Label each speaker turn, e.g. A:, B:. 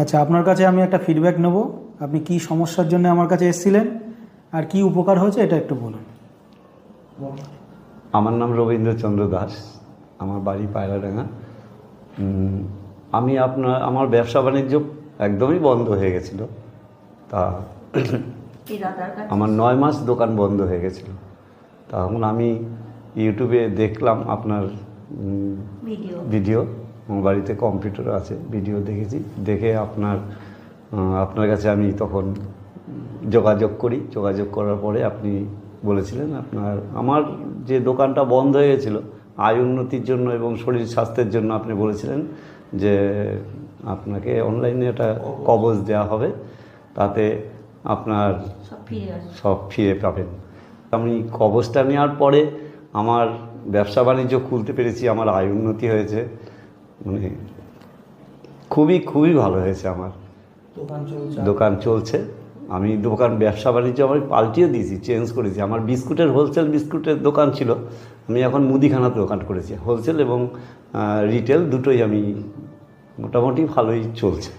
A: আচ্ছা আপনার কাছে আমি একটা ফিডব্যাক নেব। আপনি কি সমস্যার জন্য আমার কাছে এসেছিলেন? আর কি উপকার হয়েছে এটা একটু বলুন।
B: আমার নাম রবীন্দ্রচন্দ্র দাস। আমার বাড়ি পায়রাডাঙ্গা। আমি আপনার আমার ব্যবসা বাণিজ্য একদমই বন্ধ হয়ে গেছিল। তা আমার নয় মাস দোকান বন্ধ হয়ে গেছিল। তখন আমি ইউটিউবে দেখলাম আপনার
C: ভিডিও।
B: আমার বাড়িতে কম্পিউটার আছে ভিডিও দেখেছি দেখে আপনার আপনার কাছে আমি তখন যোগাযোগ করি। যোগাযোগ করার পরে আপনি বলেছিলেন আপনার আমার যে দোকানটা বন্ধ হয়ে গেছিল আয় উন্নতির জন্য এবং শরীর স্বাস্থ্যের জন্য আপনি বলেছিলেন যে আপনাকে অনলাইনে একটা কবজ দেওয়া হবে তাতে আপনার
C: সব ফিরে আসে
B: সব ফিরে পাবেন। আমি কবজটা নেওয়ার পরে আমার ব্যবসা বাণিজ্য খুলতে পেরেছি আমার আয় উন্নতি হয়েছে। মানে খুবই খুবই ভালো হয়েছে আমার। দোকান চলছে? আমি দোকান ব্যবসা বাণিজ্য আমি পাল্টিয়ে দিয়েছি চেঞ্জ করেছি। আমার বিস্কুটের হোলসেল বিস্কুটের দোকান ছিল। আমি এখন মুদিখানার দোকান করেছি। হোলসেল এবং রিটেল দুটোই আমি মোটামুটি ভালোই চলছে।